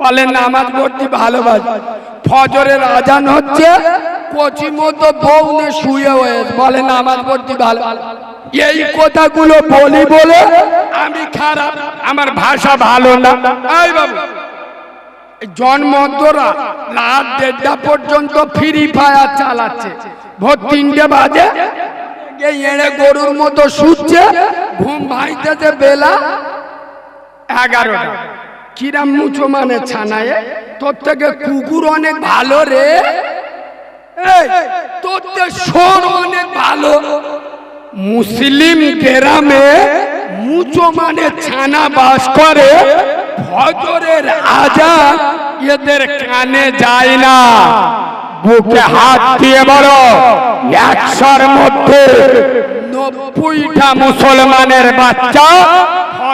বলে নামাজ পড়তে ভালোবাসি। ফজরের আজান হচ্ছে, কচি মতো বউ শুয়ে হয়ে বলে নামাজ পড়তে ভালো এই কথাগুলো বলি বলে আমি খারাপ, আমার ভাষা ভালো না। এই বাবু জন্মদরা রাত দেড়টা পর্যন্ত ফ্রি ফায়ার চালাচ্ছে। ভোর তিনটে বাজে এড়ে গরুর মতো শুচ্ছে, ঘুম ভাইতেছে বেলা এগারোটা। কিরাম মুচো মানে ছানায়? তোর থেকে কুকুর অনেক ভালো রে। তোর থেকে সোর অনেক ভালো। মুসলিম গ্রামে মুচো মানে ছানা বাস করে। ফজরের আজান এদের কানে যায় না। বুকে হাত দিয়ে বড় একশোর মধ্যে নব্বইটা মুসলমানের বাচ্চা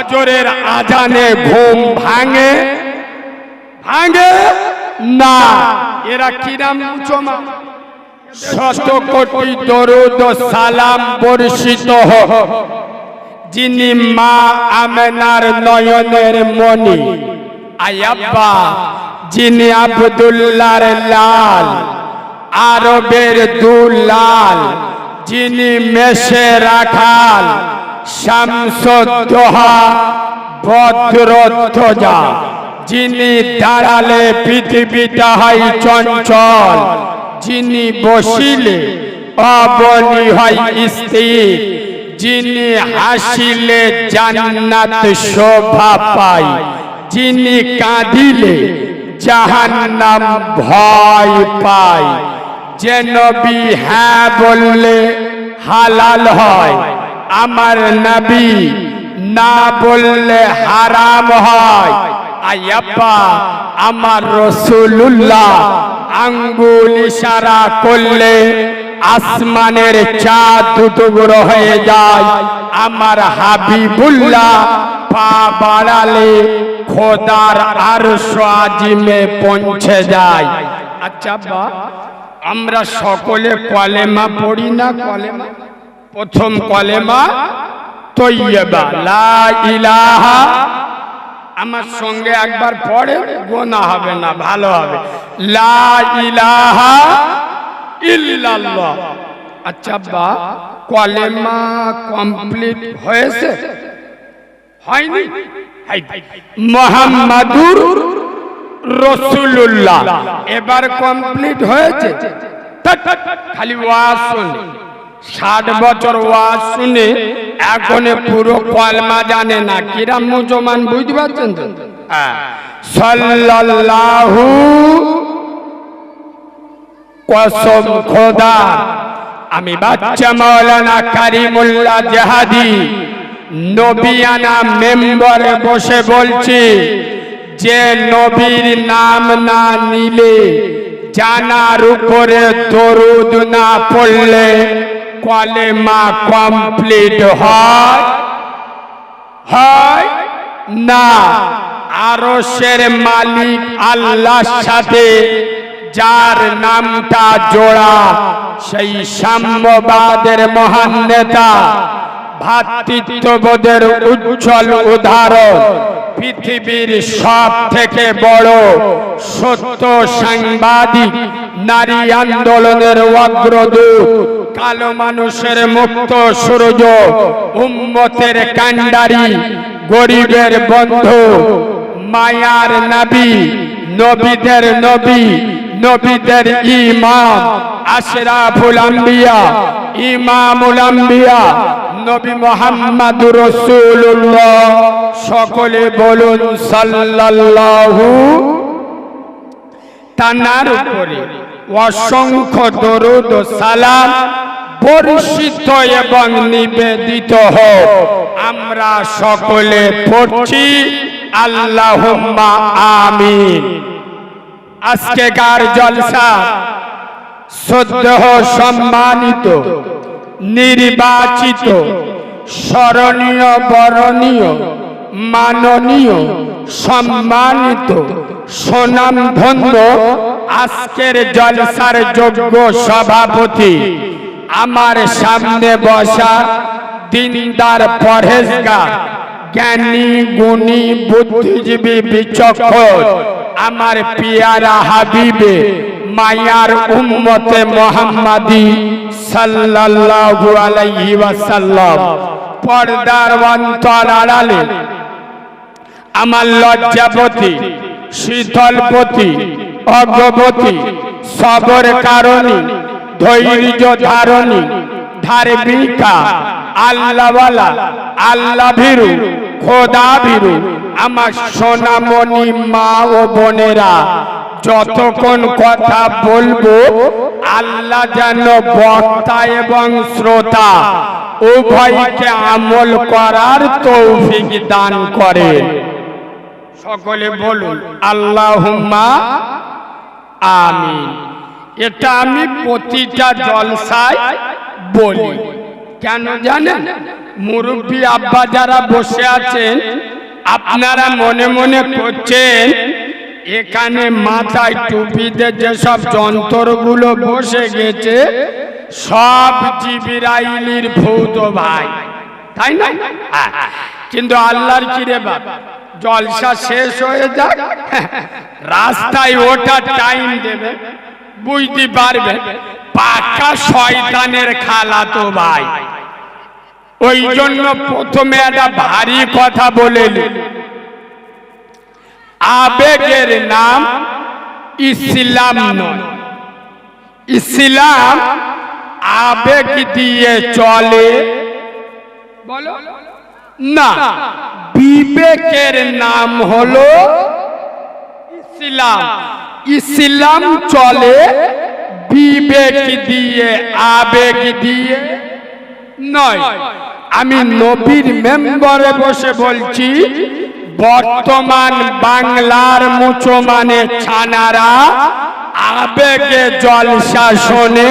ফজরের আজানে ঘুম ভাঙে? ভাঙে? না। এরা কিরাম উচমা শত কোটি দরুদ সালাম বর্ষিত হোক যিনি মা আমেনার নয়নের মণি। আয়াব্বা যিনি আবদুল্লার লাল। আরবের দুলাল। যিনি মেশে রাখাল শামসোদ্দোহা ভদ্রধ্বজা যিনি দাঁড়ালে পৃথিবীটা হয় চঞ্চল, যিনি বসিলে অবনি হয় স্থির, যিনি হাসিলে জান্নাত শোভা পায়, যিনি কাঁদিলে জাহান্নাম ভয় পায়। যে নবী হ্যাঁ বললে হালাল হয় আমার নবী না বললে হারাম হয়। আয়াপ্পা, আমার রসুল্লাহ আঙ্গুল ইশারা করলে আসমানের চাঁদ দুটুকরো হয়ে যায়। আমার হাবিবুল্লাহ পা বাড়ালে খোদার আর আজিমে পৌঁছে যায়। আচ্ছা আমরা সকলে কলেমা পড়ি না? কলেমা প্রথম কলেমা তৈয়বা, লা ইলাহা। আমার সঙ্গে একবার পড়ে, গোনা হবে না, ভালো হবে। লা ইলাহা ইল্লাল্লাহ। আচ্ছা বা কলেমা কমপ্লিট হয়েছে? হয়নি? মোহাম্মদুর রসুল্লাহ এবার কমপ্লিট হয়েছে? খালি ওয়াজ শুনে। ষাট বছর ওয়াজ শুনে এখন পুরো কলমা জানে না কিরাম মুসলমান বুঝতে পারছেন তো হ্যাঁ। সাল্লাল্লাহু কসম খোদা, আমি বাচ্চা মাওলানা কারিমুল্লাহ জাহাদি, নবিয়ানা মেম্বারে বসে বলছি, যে নবীর নাম না নিলে জানার উপরে তরুদ না পড়লে কলেমা কমপ্লিট হয়? হয় না। আরশের মালিক আল্লাহর সাথে যার নামটা জোড়া, সেই সাম্যবাদের মহান নেতা, ভাতৃত্ববোধের উজ্জ্বল উদাহরণ, পৃথিবীর সব থেকে বড় সত্য সাংবাদিক, নারী আন্দোলনের অগ্রদূত, কালো মানুষের মুক্ত সূর্য, উম্মতের কান্ডারি গরিবের বন্ধু, মায়ার নবী, নবীদের নবী নবীদের ইমাম, আশরাফুল আম্বিয়া, ইমামুল আম্বিয়া, নবী মোহাম্মদ রসুল্লাহ সকলে বলুন সাল্লাল্লাহু। তানার উপরে অসংখ্য দরুদ সালাম বর্ষিত এবং নিবেদিত হোক। আমরা সকলে পড়ছি আল্লাহুম্মা আমিন। আজকেকার জলসা সদ্য সম্মানিত, নির্বাচিত, স্মরণীয়, বরণীয়, মাননীয়, সম্মানিত সুনামধন্য আজকের জলসার যোগ্য সভাপতি আমার সামনে বসা দিনদার পরহেজগার জ্ঞানী, গুণী, বুদ্ধিজীবী, বিচক্ষণ। আমার পিয়ারা হাবিবে, মায়ার উম্মতে মোহাম্মদি সাল্লাল্লাহু আলাইহি ওয়াসাল্লাম। পর্দার অন্তর আড়ালে আমার লজ্জাপতি, শীতলপতি অগ্রবতী সবর কারণী, ধৈর্য ধারণী ধার্মিকা আল্লাহওয়ালা আল্লাহ ভীরু খোদা ভীরু। আমার সোনামণি মা ও বোনেরা যতক্ষণ কথা বলব আল্লাহ যেন বক্তা এবং শ্রোতা উভয়কে আমল করার তৌফিক দান করে। সকলে বলুন আল্লাহুম্মা আমিন। এটা আমি প্রতিটা জলসায় বলি। কেন জানেন? মুরব্বী আব্বা যারা বসে আছেন আপনারা মনে মনে করছেন এখানে মাথায় টুপিতে যেসব যন্ত্রগুলো বসে গেছে সব জিবিরাইলির ভৌত ভাই। তাই না? হ্যাঁ, কিন্তু আল্লাহর কি রে বাপ জলসা শেষ হয়ে যাক। রাস্তায় ওটা টাইম দেবে। বুঝতে পারবে? পাকা শয়তানের খালা তো ভাই। ওই জন্য প্রথমে একটা ভারী কথা বলে আবেগের নাম ইসলাম ইসলাম আবেগ দিয়ে চলে। বলো। না, বিবেকের নাম হলো ইসলাম। ইসলাম চলে, বিবেক দিয়ে, আবেগ দিয়ে। নয়, আমি নবীর মেম্বারে বসে বলছি, বর্তমান বাংলার মুসলমানের ছানারা আবেগে জলসা শোনে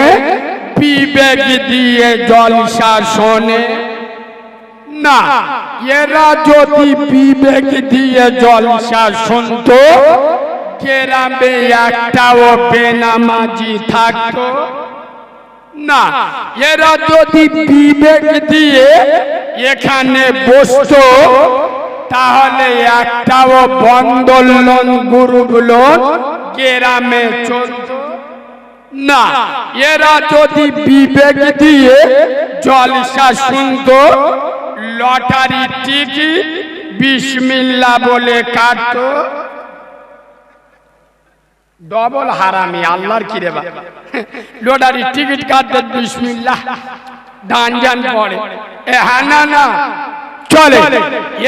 বিবেক দিয়ে জলসা শোনে না, এরা যদি বিবেক দিয়ে জলসা শুনতো গ্রামে একটাও বেনামাজি থাকতো না। এরা যদি বিবেক দিয়ে এখানে বসতো, তাহলে একটাও বন্দল লোন গ্রুপ লোন গ্রামে চলত না। এরা যদি বিবেক দিয়ে জলসা শুনতো, লটারি টিকিট বিসমিল্লা বলে কাটতো ডবল হারামি, আল্লাহর কি রে বাবা লটারি টিকিট কাটতে বিসমিল্লা ধান জান পড়ে। এ হ্যাঁ না না, চলে।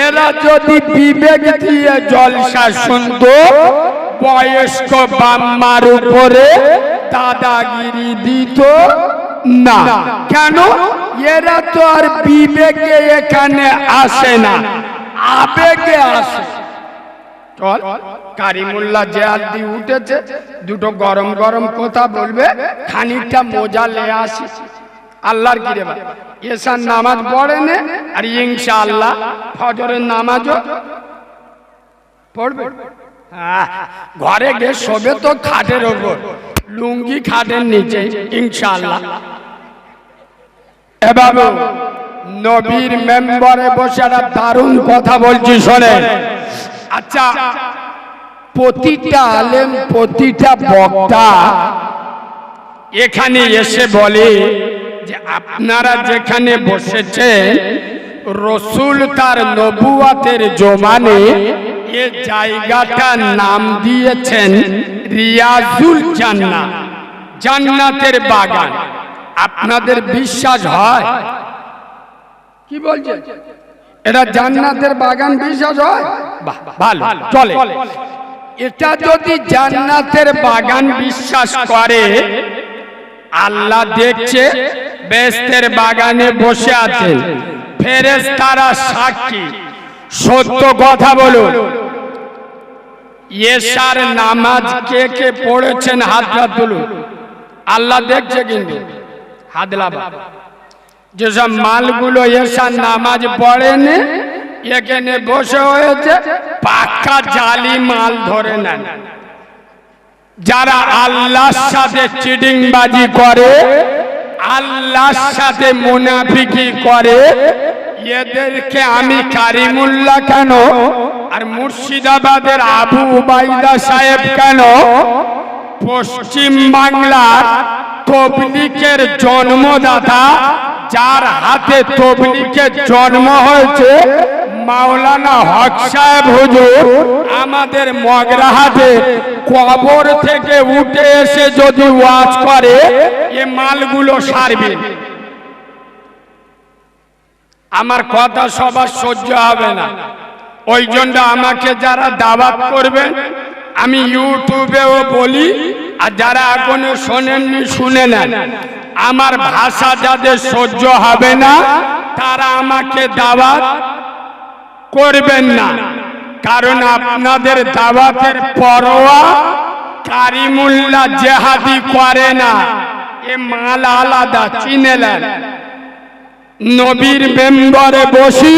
এরা যদি বিবেক দিয়ে জলসা শুনতো, বয়স্ক বাম্মার উপরে দাদাগিরি দিত না। কেন? এরা তো আর বিবেকে এখানে আসে না, আবেগে আসে। চল। কারিমুল্লাহ জেয়ার দিয়ে উঠেছে, দুটো গরম গরম কথা বলবে, খানিকটা মোজা লে আসি। আল্লাহর কি রে বাবা এসার নামাজ পড়ে নে, আর ইনশা আল্লাহ ফজরের নামাজও পড়বে। ঘরে গিয়ে শোবে তো খাটের ওপর, লুঙ্গি খাটের নিচে, ইনশাআল্লাহ। এ বাবু, নবীর মেম্বারে বসে একটা দারুণ কথা বলছি, শোনেন। আচ্ছা প্রতিটা আলেম প্রতিটা বক্তা এখানে এসে বলে যে আপনারা যেখানে বসেছেন রসুল তার নবুয়াতের জমানে এ জায়গাটার নাম দিয়েছেন রিয়াজুল জান্নাত জান্নাতের বাগান। আপনাদের বিশ্বাস হয়? কি বলছে এটা জান্নাতের বাগান বিশ্বাস হয়? ভালো চলে। এটা যদি জান্নাতের বাগান বিশ্বাস করে আল্লাহ দেখছে বেস্তের বাগানে বসে আছেন। ফেরেস তারা সাক্ষী। সত্য কথা বলুন। এশার নামাজ কে কে পড়েছেন হাতটা তুলুন। আল্লাহ দেখছে কিন্তু। হাতলাবা যেসব মালগুলো এসার নামাজ পড়েন, এখানে বসে হয়েছে পাক্কা জালি মাল ধরে নেন। যারা আল্লাহর সাথে চিডিংবাজি করে, আল্লাহর সাথে মুনাফিকি করে, এদেরকে আমি কারিমুল্লাহ কেন আর মুর্শিদাবাদের আবু উবাইদা সাহেব কেন? পশ্চিম বাংলার তবলিকের জন্মদাতা যার হাতে তবলিকের জন্ম হয়েছে, মাওলানা হক সাহেব হুজুর, আমাদের মগরাহাটে কবর থেকে উঠে এসে যদি ওয়াজ করে, এ মালগুলো সারবে। আমার কথা সবার সহ্য হবে না। ওই জন্য আমাকে যারা দাওয়াত করবেন আমি ইউটিউবেও বলি, আর যারা এখনও শোনেননি, শুনে নেন। আমার ভাষা যাদের সহ্য হবে না, তারা আমাকে দাওয়াত করবেন না। কারণ আপনাদের দাওয়াতের পরোয়া কারিমুল্লাহ জেহাদি করে না। এ মাল আলাদা চিনেলেন নবীর মেম্বরে বসি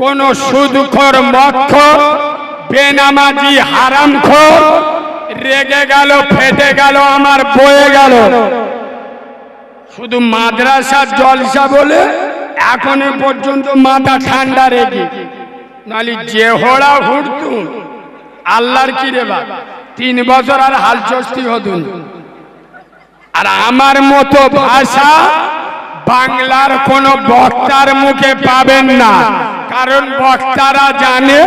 কোন সুদখর মক্ষ বেনামাজি হারামখোর, রেগে গেল, ফেটে গেল, আমার বয়ে গেল। শুধু মাদ্রাসার জলসা বলে এখনও পর্যন্ত মাথা ঠান্ডা রেখে নালি যে হোড়া হুড়তুন আল্লাহর কি রে বা তিন বছর আর হালচস্তি হতুন। আর আমার মতো ভাষা বাংলার কোন বক্তার মুখে পাবেন না। কারণ বক্তারা জানে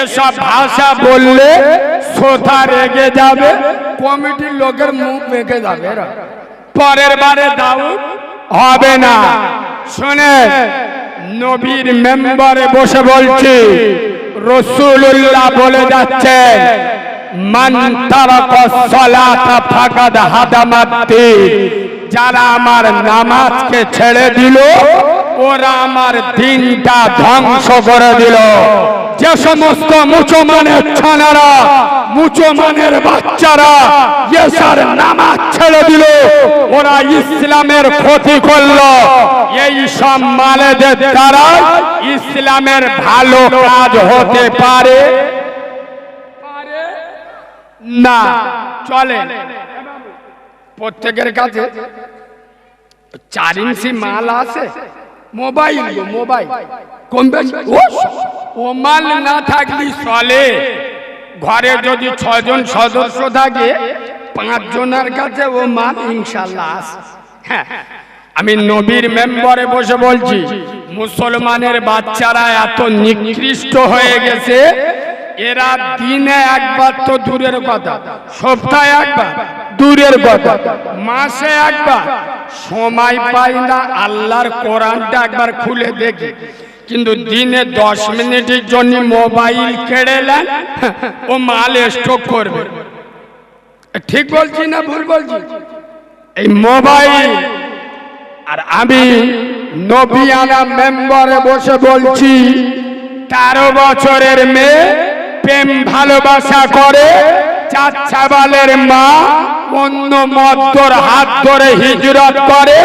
এসব ভাষা বললে শ্রোতা রেগে যাবে, কমিটির লোকের মুখ বেঁকে যাবে। পরের বারে দাও, হবে না। শুনে নবীর মেম্বারে বসে বলছি রসুল্লাহ বলে যাচ্ছেন মান যারা আমার নামাজকে ছেড়ে দিল, ওরা আমার দিনটা ধ্বংস করে দিল। যে সমস্ত মুসলমানের ছানারা মুসলমানের বাচ্চারা ইয়েসার নামাজ ছেড়ে দিল, ওরা ইসলামের ক্ষতি করল। এই সব মালেদের দ্বারা ইসলামের ভালো কাজ হতে পারে না। চলে। প্রত্যেকের কাছে চার ইঞ্চি মাল আছে। মোবাইল গো, মোবাইল কম বেশি ও মাল না থাকলে চলে ঘরে যদি ছজন সদস্য থাকে পাঁচ জনের কাছে ও মাল ইনশাল্লাহ আছে হ্যাঁ আমি নবীর মেম্বারে বসে বলছি মুসলমানের বাচ্চারা এত নিকৃষ্ট হয়ে গেছে এরা দিনে একবার তো দূরের কথা, সপ্তাহে একবার, দূরের কথা, মাসে একবার, সময় পাই না, আল্লাহর কোরআনটা একবার খুলে দেখি। কিন্তু দিনে দশ মিনিটের জন্য মোবাইল কেড়ে নেন ও মাল স্টক করবে। ঠিক বলছি না ভুল বলছি? এই মোবাইল, আর আমি নবিয়ানা মেম্বারে বসে বলছি, তেরো বছরের মেয়ে প্রেম ভালোবাসা করে চাচ্ছাবালের মা অন্য মদ্দর হাত ধরে হিজরত করে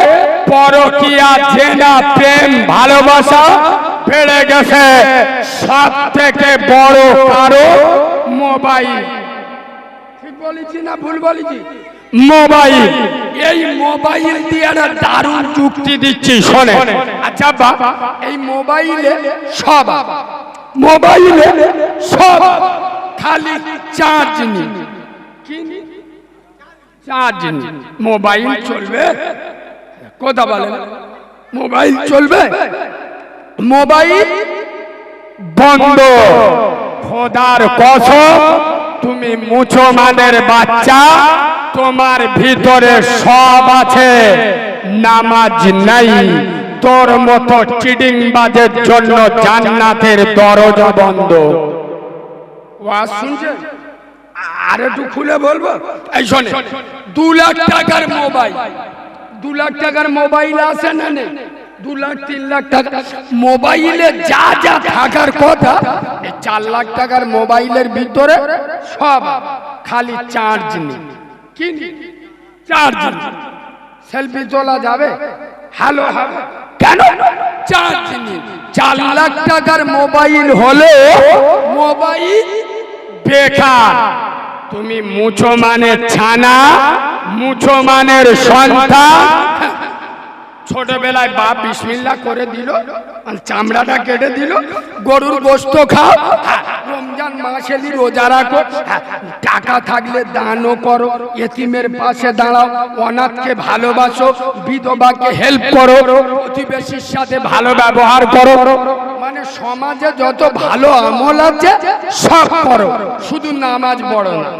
পরকিয়া জেনা প্রেম ভালোবাসা বেড়ে গেছে। সব থেকে বড় কারও মোবাইল। ঠিক বলেছি না ভুল বলেছি? মোবাইল। এই মোবাইল দিয়ে একটা দারুণ যুক্তি দিচ্ছি শোনে আচ্ছা বাবা। এই মোবাইলে সব মোবাইলে সব খালি চার্জ নি চার্জ নি মোবাইল চলবে? কথা বলেন। মোবাইল চলবে? মোবাইল বন্ধ। খোদার কসম, তুমি মুসলমানের বাচ্চা, তোমার ভিতরে সব আছে। নামাজ নাই। তোর মতো চিডিং বাজের জন্য জান্নাতের দরজা বন্ধ। ওয়াজ শুনছেন আর একটু খুলে বলব? এই শোনে, দু লাখ টাকার মোবাইল। দু লাখ টাকার মোবাইল আছে না নেই? দু লাখ, তিন লাখ টাকা। মোবাইলে যা যা থাকার কথা চার লাখ টাকার মোবাইলের ভিতরে সব খালি চার্জ নেই। কি? চার্জ সেলফি তোলা যাবে? হ্যালো হবে কেন? চার্জ নেই চার লাখ টাকার মোবাইল হলে মোবাইল বেকার। তুমি মুসলমানের ছানা মুসলমানের সন্তান ছোটবেলায় বাপ বিসমিল্লা করে দিল চামড়াটা কেটে দিল। গরুর গোস্ত খাও রমজান মাসে দি রোজা রাখো, টাকা থাকলে দানও করো, এতিমের পাশে দাঁড়াও, অনাথকে ভালোবাসো, বিধবাকে হেল্প করো প্রতিবেশীর সাথে ভালো ব্যবহার করো। মানে সমাজে যত ভালো আমল আছে, সব করো। শুধু নামাজ পড়ো না।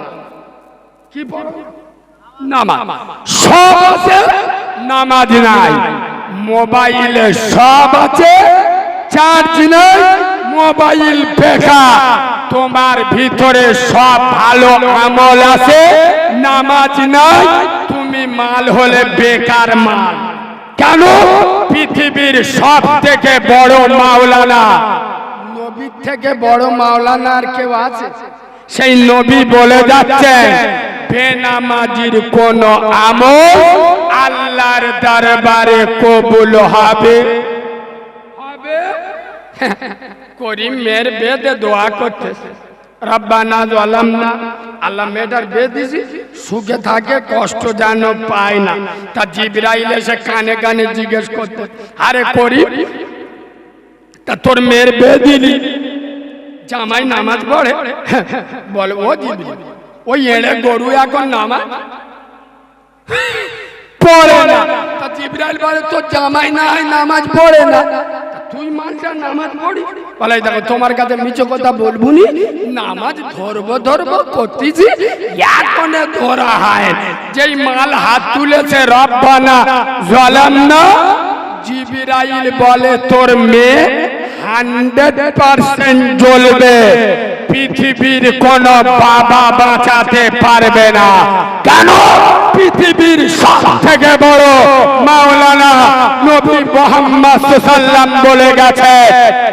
কি পড়ো? নামাজ। সব আছে। নামাজ নাই। মোবাইলে সব আছে চার্জ নাই মোবাইল বেকার। তোমার ভিতরে সব ভালো আমল আছে নামাজ নাই তুমি মাল হলে বেকার মাল। কেন? পৃথিবীর সব থেকে বড় মাওলানা। নবীর থেকে বড় মাওলানা আর কেউ আছে? সেই নবী বলে যাচ্ছেন বেনামাজির কোন আমল আল্লাহর দরবারে কবুল হবে। করিম মেয়ের বেদে দোয়া করতে রব্বানা জালামনা, আল্লাহ মেয়েটার বেদ দিছি, সুখে থাকে, কষ্ট যেন পায় না। তা জিবরাইল এসে কানে কানে জিজ্ঞেস করতে, আরে করিম, তা তোর মেয়ের বে দিলি? জামাই নামাজ পড়ে। বলে, ও দিবি ওই এড়ে গরু এখন নামাজ পড়ে না। তা জিব্রাইল বলে, তোর জামাই না নামাজ পড়ে না। তুই মালটা নামাজ পড়ি। বলে, এই দেখো, তোমার কাছে মিছো কথা বলব নি। নামাজ ধরবো ধরবো, করতেছি। এখনে ধরা হয় যেই মাল হাত তুলেছে রব্বানা, জলাম না। জিবিরাইল বলে, তোর মেয়ে হান্ড্রেড পার্সেন্ট জ্বলবে। পৃথিবীর কোন বাবা বাঁচাতে পারবে না। কেন? পৃথিবীর সব থেকে বড় মাওলানা নবী মোহাম্মদ সাল্লাম বলে গেছে,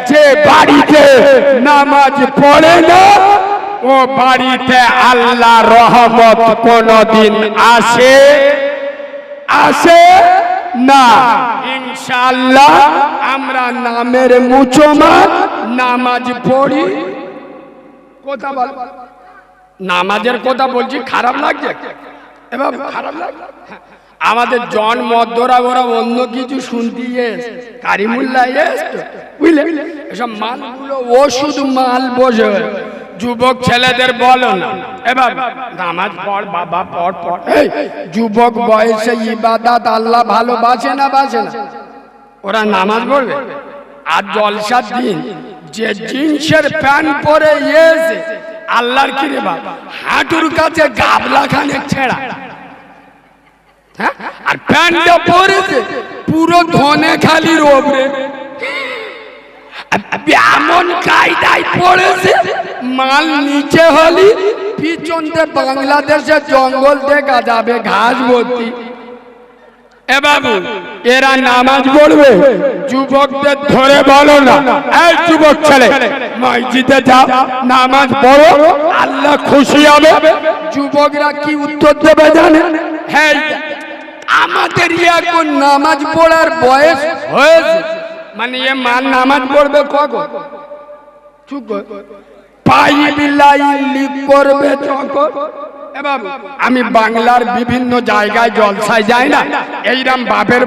যে বাড়িতে নামাজ পড়ে না, ও বাড়িতে আল্লাহ রহমত কোনদিন আসে আসে না। ইনশাআল্লাহ আমরা নামের মুচমান নামাজ পড়ি। কথা বল। নামাজের কথা বলছি খারাপ লাগছে? এবার খারাপ লাগছে আমাদের জন মদ্দরা ওরা অন্য কিছু শুনতে এস কারিমুল্লাহ এস বুঝলে? এসব মালগুলো ও শুধু মাল বোঝে যুবক ছেলেদের বলো না। এবার নামাজ পড় বাবা পড় পড়। এই, যুবক বয়সে ইবাদাত আল্লাহ ভালোবাসে না বাসে না? ওরা নামাজ পড়বে? আর জলসার দিন যে জিন্সের প্যান্ট পরে এসে আল্লাহর কি রে বাবা হাঁটুর কাছে গাবলা খানে ছেঁড়া। হ্যাঁ? আর প্যান্টটা পরেছে, পুরো ধনে খালি ওপরে এমন কায়দায় পড়েছে, মাল নিচে হলি, পিছনতে বাংলাদেশের জঙ্গল দেখা যাবে, ঘাস ভর্তি। এ বাবু, এরা নামাজ পড়বে। যুবকদের ধরে বলো না। এই যুবক ছেলে, মসজিদে যাও নামাজ পড়ো, আল্লাহ খুশি হবে। যুবকরা কি উত্তর দেবে জানে? হ্যাঁ আমাদের এখন নামাজ পড়ার বয়স হয়েছে? মানে এ মান নামাজ পড়বে কখন? চুপ। পাই বিলাই লিক করবে তখন এ বাবু, আমি বাংলার বিভিন্ন জায়গায় জলসায় যাই না। এইরাম বাপের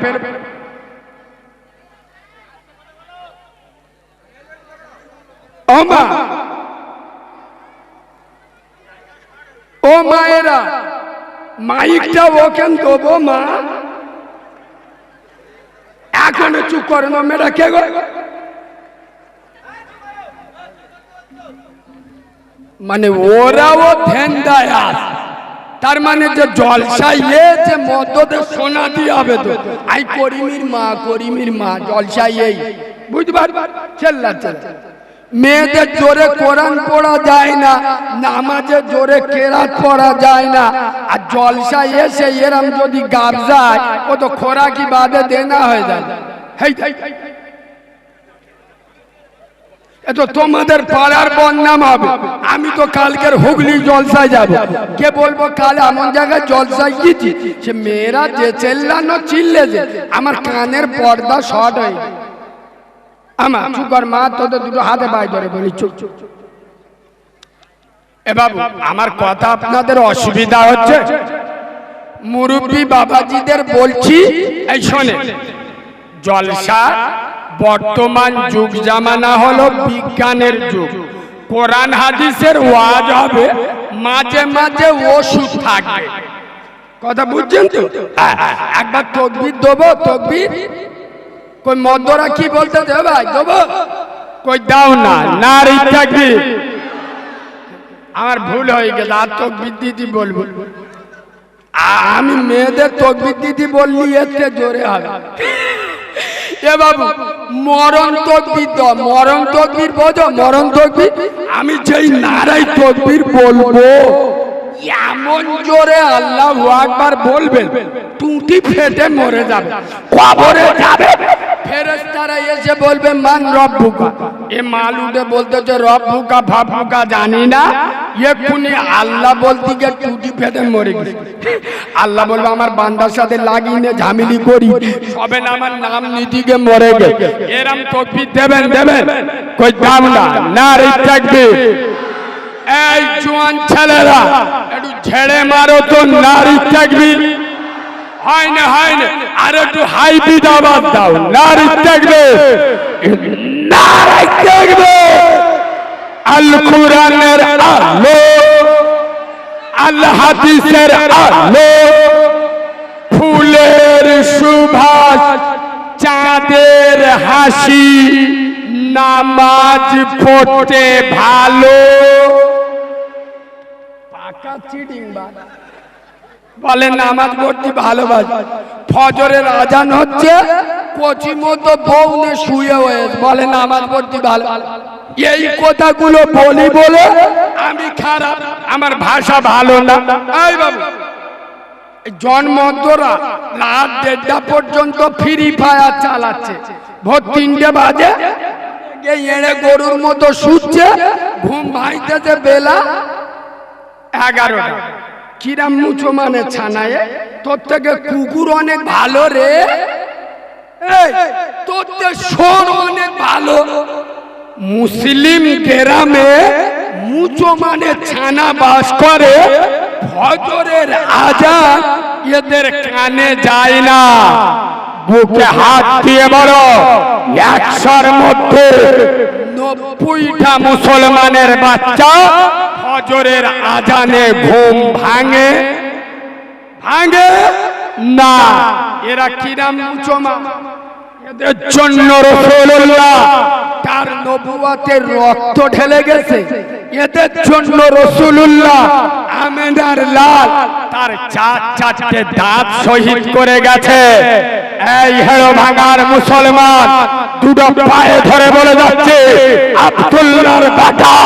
ও মা। ও মায়েরা মাইকটা ওখান দেবো মা। এখনও চুপ করে না মেয়েরা কে গো। মানে ওরাও ধ্যান দেয়। তার মানে যে জলসা যে মদতে সোনা দিয়ে হবে তো। আই করিমির মা করিমির মা জলসায় এই বুঝতে পারবার চেল্লা চেল্লা। মেয়েদের জোরে কোরআন পড়া যায় না নামাজে জোরে কেরাত পড়া যায় না। আর জলসায় এসে এরম যদি গাব যায়, ও তো খোরাকি বাদে দেনা হয়ে যায়। হেই। এ তো তোমাদের পাড়ার বদনাম হবে আমি তো কালকের হুগলি জলসায় যাব কে বলব কাল এমন জায়গায় জলসায় গিয়েছি সে মেয়েরা যে চেল্লানো চিল্লে যে, আমার কানের পর্দা শর্ট হয়ে। আমার চুকর মা তোদের দুটো হাতে বাই ধরে বলি চুপ চুপ। এ বাবু, আমার কথা আপনাদের অসুবিধা হচ্ছে মুরব্বী বাবাজিদের বলছি, এই শোনে, জলসা বর্তমান যুগ জামানা হলো বিজ্ঞানের যুগ। কোরআন হাদিসের ওয়াজ হবে মাঝে মাঝে ওষুধ থাকবে কথা বুঝছেন তো? হ্যাঁ, হ্যাঁ, একবার তকবির দেবো তকবির কই মদরা কি বলতে দেবে ভাই? দেবো। কই দাও না নারী থাকবি আমার ভুল হয়ে গেছে আর তকবির দিদি বলব। আমি মেয়েদের তকবির দিদি বললি এতে জোরে হবে। এ বাবু মরণ তকবির মরণ তকবির বোঝো, মরণ তকবির। আমি যেই নারাই তকবির বলব, এমন জোরে আল্লাহ একবার বলবেন, টুটি ফেটে মরে যাবে, কবরে যাবে। ফেরেশতারা এসে বলবে, মান রব্বুকা? এ মালুদে বলতে যে রব্বুকা, ভাবুকা জানি না। এক্ষুনি আল্লাহ বলতে গিয়ে টুটি ফেটে মরে গেছে। আল্লাহ বলবে, আমার বান্দার সাথে লাগিয়ে ঝামেলি করি। সবে না আমার নাম নীতিকে মরে গেছে। এরম তকবির দেবেন দেবেন? কই দাম না না রে থাকবে এই জোয়ান ছেলেরা, একটু ঝেড়ে মারো তো নারী থাকবি হয় না হয় না আর একটু হাই বিট আওয়াজ দাও। নারী থাকবে নারী থাকবে আল কোরআনের আলো। আল হাদিসের আলো। ফুলের সুভাষ চাঁদের হাসি নামাজ পড়তে ভালো। পাকা চিডিং বলে, নামাজ পড়তে ভালোবাসে। ফজরের আজান হচ্ছে কচি মতো শুয়ে হয়েছে বলে, নামাজ পড়তে ভালো। এই কথাগুলো বলি বলে আমি খারাপ, আমার ভাষা ভালো না। দেড়টা পর্যন্ত ফ্রি ফায়ার চালাচ্ছে। ভোর তিনটে বাজে এড়ে গরুর মতো শুচ্ছে, ঘুম ভাইতেছে বেলা এগারোটা। কিরাম মুচো মানে ছানায়? তোর থেকে কুকুর অনেক ভালো রে। তোর সোর অনেক ভালো। মুসলিম গ্রামে মুচো মানে ছানা বাস করে। ফজরের আজান এদের কানে যায় না। বুকে হাত দিয়ে বলো, একশোর মধ্যে নব্বইটা মুসলমানের বাচ্চা হজরের আজানে ঘুম ভাঙে? ভাঙে? না। এরা কিরাম উচমা এদের জন্য রসুল্লাহ তার নবুয়াতের রক্ত ঢেলে গেছে। এদের জন্য রসুল্লাহ লাল তার চার চারটে দাঁত শহীদ করে গেছে। এই হেরো ভাঙার মুসলমান দুটো পায়ে ধরে বলে যাচ্ছে, আব্দুল্লাহর বেটা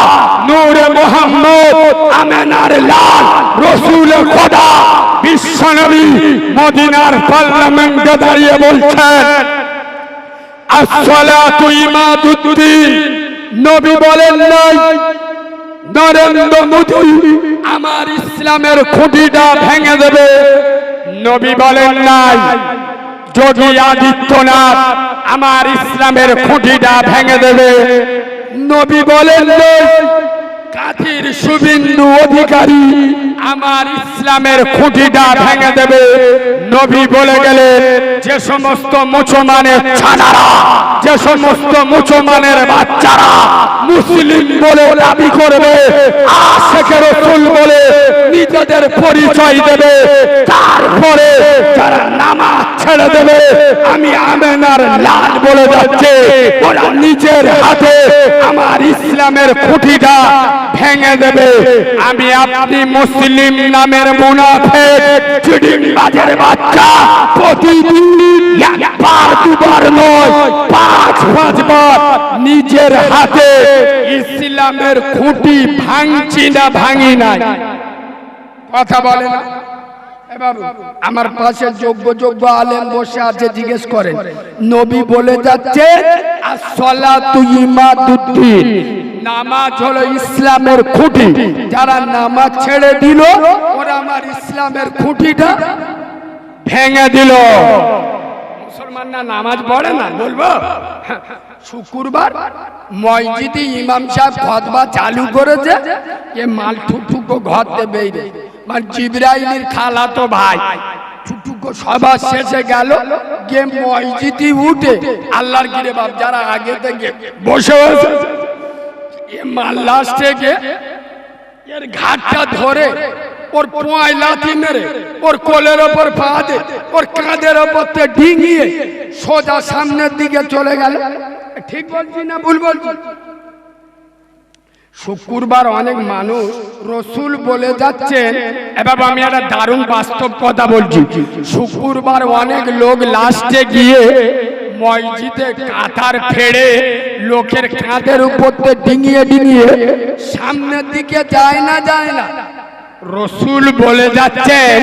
নূরে মোহাম্মদ আমেনার লাল, রসুল খোদা বিশ্বনবী মদিনার পার্লামেন্টে দাঁড়িয়ে বলছেন নবী নরেন্দ্র আমার ইসলামের খুঁটিটা ভেঙে দেবে। নবী বলেন নাই যোগী আদিত্যনাথ আমার ইসলামের খুঁটিটা ভেঙে দেবে। নবী বলেন নাই কাঠির শুভেন্দু অধিকারী আমার ইসলামের খুঁটিটা ভেঙে দেবে। নবী বলে গেলেন যে সমস্ত মুসলমানের ছানারা যে সমস্ত মুসলমানের বাচ্চারা মুসলিম বলে দাবি করবে আশেখের রসুল বলে নিজেদের পরিচয় দেবে। তারপরে যারা নামাজ ছেড়ে দেবে আমি আমেনার লাল বলে যাচ্ছে। ওরা নিজের হাতে আমার ইসলামের খুঁটিটা ভেঙে দেবে। আমি আপনি মুসলিম নামের বাজের বাচ্চা। প্রতিদিন পাঁচ পাঁচবার নিজের হাতে ইসলামের খুঁটি ভাঙছি না, ভাঙি নাই। কথা বলে না? আমার পাশে যোগ্য যোগ্য আলেম বসে আছে, জিজ্ঞেস করেন। নবী বলে যাচ্ছে, আসসালাতু ইমাদুদ্দিন। নামাজ হলো ইসলামের খুঁটি। যারা নামাজ ছেড়ে দিল ওরা আমার ইসলামের খুঁটিটা ভেঙে দিল। মুসলমান না নামাজ পড়ে না বলব? শুক্রবার মসজিদে ইমাম সাহেব খতবা চালু করেছে এ মাল ঠুকঠুকো ঘর দেবে মানে জিব্রাইলের খালা তো ভাই। ঠুকঠুকো সবার শেষে গেল গিয়ে মসজিদে উঠে আল্লাহর গিরে বাপ যারা আগে থেকে বসে এ মাল লাস্টে গিয়ে এর ঘাটটা ধরে, ওর পোয়ায় লাথি মেরে, ওর কোলের ওপর পা দে ওর কাঁধের ওপর ডিঙিয়ে সোজা সামনের দিকে চলে গেল। ঠিক বলছি না ভুল বলছি? শুক্রবার অনেক মানুষ রসুল বলে যাচ্ছেন এবার আমি একটা দারুণ বাস্তব কথা বলছি। শুক্রবার অনেক লোক লাস্টে গিয়ে মসজিদে কাতার ফেড়ে লোকের কাঁধের উপর ডিঙিয়ে ডিঙিয়ে সামনের দিকে যায় না যায় না। রসুল বলে যাচ্ছেন,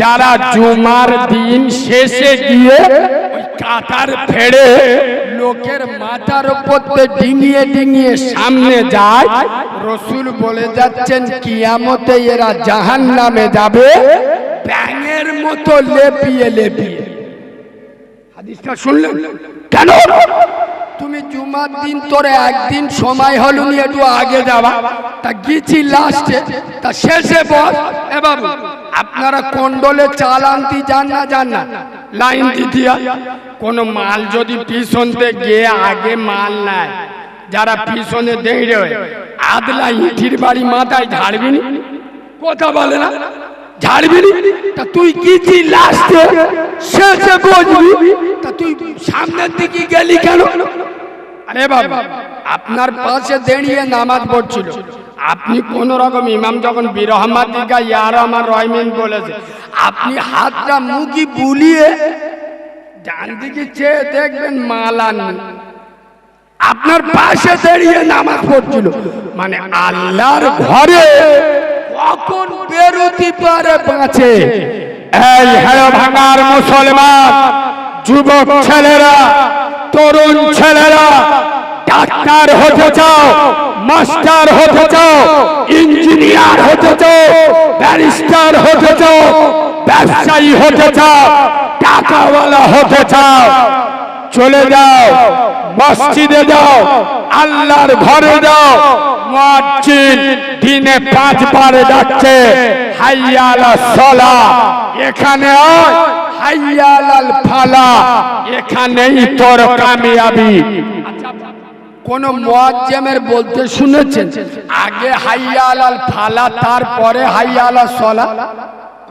যারা জুমার দিন শেষে গিয়ে ওই কাতার ফেড়ে লোকের মাথার উপর ডিঙিয়ে ডিঙিয়ে সামনে যায়, রসুল বলে যাচ্ছেন, কিয়ামতে এরা জাহান নামে যাবে, ব্যাঙের মতো লেপিয়ে লেপিয়ে। হাদিসটা শুনলেন কেন? তুমি জুমার দিন তোর একদিন সময় হলো নি একটু আগে যাওয়া তা গেছি লাস্টে তা শেষে বস এ বাবু, আপনারা কন্ডলে চাল আনতে যান না যান না? লাইন দিতিয়া কোন মাল যদি পিছনতে গিয়ে আগে মাল নাই যারা পিছনে দেড়ে আদলা ইঠির বাড়ি মাথায় ঝাড়বি নি? কথা বলে না? ঝাড়বি তা তুই গেছি লাস্টে শেষে বসবি? তা তুই সামনের দিকে গেলি কেন? আরে বাবা, আপনার পাশে দাঁড়িয়ে নামাজ পড়ছিল। আপনি কোন রকম ইমাম যখন বিরহমাত দিকা ইয়ার আমার রহমিন বলেছে, আপনি হাতটা মুখি বুলিয়ে ডান দিকে চেয়ে দেখবেন মালান আপনার পাশে দাঁড়িয়ে নামাজ পড়ছিল। মানে আল্লাহর ঘরে কখন বেরোতে পারে বাঁচে? এই হেড় ভাঙার মুসলমান, যুবক ছেলেরা, তরুণ ছেলেরা, ডাক্তার হতে চাও, মাস্টার হতে চাও, ইঞ্জিনিয়ার হতে চাও, ব্যারিস্টার হতে চাও, ব্যবসায়ী হতে চাও, টাকাওয়ালা হতে চাও চলে যাও মসজিদে যাও আল্লাহর ঘরে যাও। মুয়াজ্জিন দিনে পাঁচবার ডাকছে হাইয়ালা সলা। এখানে আয় হাইয়ালাল ফালা। এখানেই তোর কামিয়াবি। কোন মুয়াজ্জেমের বলতে শুনেছেন? আগে হাইয়ালাল ফালা তারপরে হাইয়ালা সলা?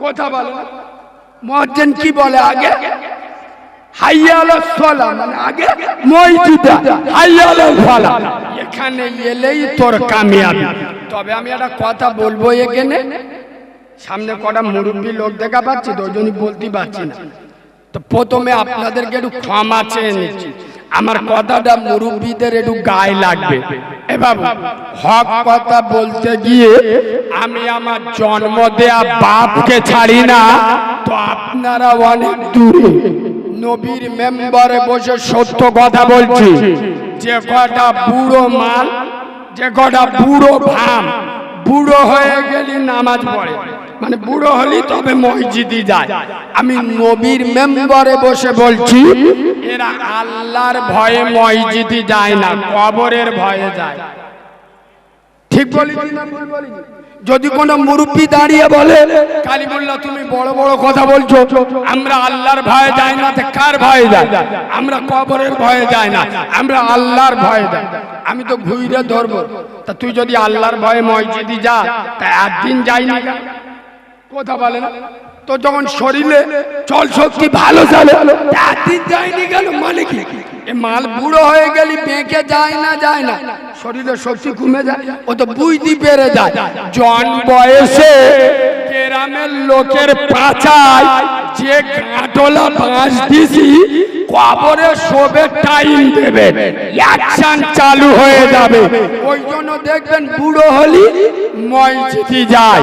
কথা বলে মুয়াজ্জিন কি বলে আগে? আগে মসজিদে এখানে এলেই তোর কামিয়াবি। তবে আমি একটা কথা বলব এখানে। সামনে কটা মুরব্বী লোক দেখা পাচ্ছি তো ওই বলতে পারছি না। তো প্রথমে আপনাদেরকে একটু ক্ষমা চেয়ে আমার কথাটা মুরব্বীদের একটু গায়ে লাগবে। এ বাবু, হক কথা বলতে গিয়ে আমি আমার জন্ম দেয়া বাপকে ছাড়ি না, তো আপনারা অনেক দূরে। নবীর মেম্বারে বসে সত্য কথা বলছি। যে কটা বুড়ো মাল, যে কটা বুড়ো ভাম, বুড়ো হয়ে গেলি নামাজ পড়ে। মানে বুড়ো হলি তবে মসজিদে যায়। আমি নবীর মেম্বারে বসে বলছি, এরা আল্লাহর ভয়ে মসজিদে যায় না, কবরের ভয়ে যায়। ঠিক বলি না ভুল বলি? যদি কোন মুরব্বী দাঁড়িয়ে বলে, কালিমুল্লাহ, তুমি বড় বড় কথা বলছো। আমরা আল্লাহর ভয়ে যাই না কার ভয়ে যাই আমরা কবরের ভয়ে যাই না, আমরা আল্লাহর ভয়ে যাই। আমি তো ঘুরে ধরবো। তা তুই যদি আল্লাহর ভয়ে মসজিদে যা, তা একদিন যাইনি কেন? কথা বলে না। তো যখন শরীরে চল শক্তি ভালো চলে একদিন যাইনি গেল মানে কি? এ মাল বুড়ো হয়ে গেলি বেঁকে যায় না যায় না। শরীরে শক্তি কমে যায়, ও তো বুঝতে পেরে যায়। জন বয়সে গ্রামের লোকের পাচায় যে কাটলা বাঁশ দিছি, কবরে শোবে টাইম দেবে, অ্যাকশন চালু হয়ে যাবে। ওই জন্য দেখবেন বুড়ো হলি মসজিদে যায়।